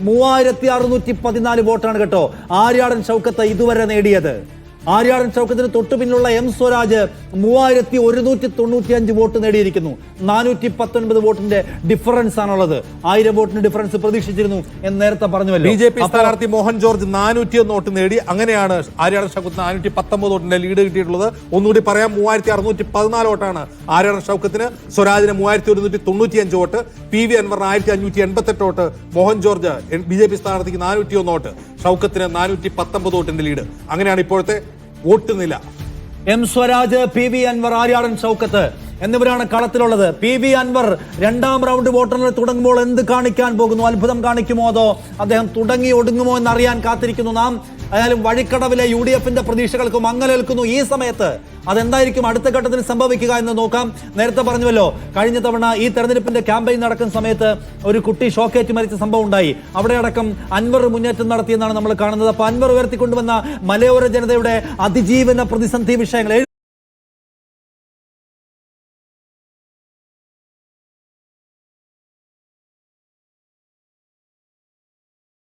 മൂവായിരത്തി അറുന്നൂറ്റി പതിനാല് വോട്ടാണ് കേട്ടോ. ആര്യാടൻ ഷൗക്കത്ത് ഇതുവരെ നേടിയത്. ആര്യാടൻ ചൗക്കത്തിന് തൊട്ടു പിന്നിലുള്ള എം സ്വരാജ് മൂവായിരത്തി ഒരുന്നൂറ്റി തൊണ്ണൂറ്റി അഞ്ച് വോട്ട് നേടിയിരിക്കുന്നു. നാനൂറ്റി പത്തൊൻപത് വോട്ടിന്റെ ഡിഫറൻസ് ആണുള്ളത്. ആയിരം വോട്ടിന് ഡിഫറൻസ് പ്രതീക്ഷിച്ചിരുന്നു എന്ന് നേരത്തെ പറഞ്ഞുവല്ലോ. ബി ജെ പി സ്ഥാനാർത്ഥി മോഹൻ ജോർജ് നാനൂറ്റി ഒന്ന് വോട്ട് നേടി. അങ്ങനെയാണ് ആര്യാടൻ ഷൗക്കത്ത് നാനൂറ്റി പത്തൊമ്പത് വോട്ടിന്റെ ലീഡ് കിട്ടിയിട്ടുള്ളത്. ഒന്നുകൂടി പറയാം മൂവായിരത്തി അറുന്നൂറ്റി പതിനാല് വോട്ടാണ് ആര്യാടൻ ഷൗക്കത്തിന് സ്വരാജിന് മൂവായിരത്തി ഒരുന്നൂറ്റി തൊണ്ണൂറ്റി അഞ്ച് വോട്ട്. പി വി അൻവറിന് ആയിരത്തി അഞ്ഞൂറ്റി എൺപത്തെട്ട് vote. Mohan George B J P സ്ഥാനാർത്ഥിക്ക് നാനൂറ്റി ഒന്ന് വോട്ട്. ഷൗക്കത്തിന് നാനൂറ്റി പത്തൊമ്പത് വോട്ടിന്റെ ലീഡ് അങ്ങനെയാണ് ഇപ്പോഴത്തെ വോട്ട് നില M Swaraj P V Anvar Aryadan Shoukath എന്നിവരാണ് കളത്തിലുള്ളത്. പി വി അൻവർ രണ്ടാം റൗണ്ട് വോട്ടെണ്ണൽ തുടങ്ങുമ്പോൾ എന്ത് കാണിക്കാൻ പോകുന്നു? അത്ഭുതം കാണിക്കുമോ അതോ അദ്ദേഹം തുടങ്ങി ഒടുങ്ങുമോ എന്നറിയാൻ കാത്തിരിക്കുന്നു നാം. ഏതായാലും വഴിക്കടവിലെ യു ഡി എഫിന്റെ പ്രതീക്ഷകൾക്ക് മങ്ങലേൽക്കുന്നു ഈ സമയത്ത്. അതെന്തായിരിക്കും അടുത്ത ഘട്ടത്തിൽ സംഭവിക്കുക എന്ന് നോക്കാം. നേരത്തെ പറഞ്ഞുവല്ലോ കഴിഞ്ഞ തവണ ഈ തെരഞ്ഞെടുപ്പിന്റെ ക്യാമ്പയിൻ നടക്കുന്ന സമയത്ത് ഒരു കുട്ടി ഷോക്കേറ്റ് മരിച്ച സംഭവം ഉണ്ടായി. അവിടെ അടക്കം അൻവർ മുന്നേറ്റം നടത്തിയെന്നാണ് നമ്മൾ കാണുന്നത്. അപ്പൊ അൻവർ ഉയർത്തിക്കൊണ്ടുവന്ന മലയോര ജനതയുടെ അതിജീവന പ്രതിസന്ധി വിഷയങ്ങൾ.